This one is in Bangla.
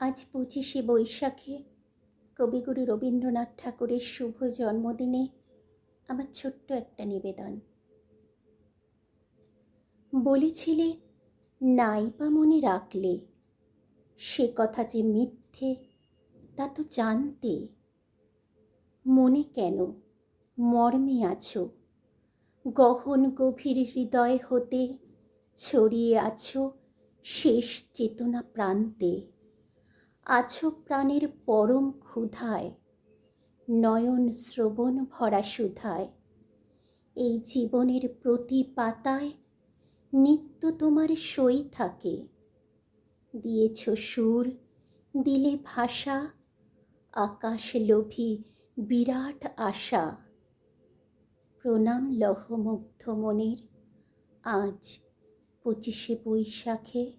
আজ পঁচিশে বৈশাখে কবিগুরু রবীন্দ্রনাথ ঠাকুরের শুভ জন্মদিনে আমার ছোট্ট একটা নিবেদন। বলেছিলে, নাই বা মনে রাখলে, সে কথা যে মিথ্যে, তা তো জানতে। মনে কেন মর্মে আছো, গহন গভীর হৃদয় হতে, ছড়িয়ে আছো শেষ চেতনা প্রান্তে। আছো প্রাণের পরম ক্ষুধায়, নয়ন শ্রবণ ভরা সুধায়। এই জীবনের প্রতি পাতায় নিত্য তোমার সই থাকে। দিয়েছ সুর, দিলে ভাষা, আকাশ লোভী বিরাট আশা। প্রণাম লহমুগ্ধ মনের, আজ পঁচিশে বৈশাখে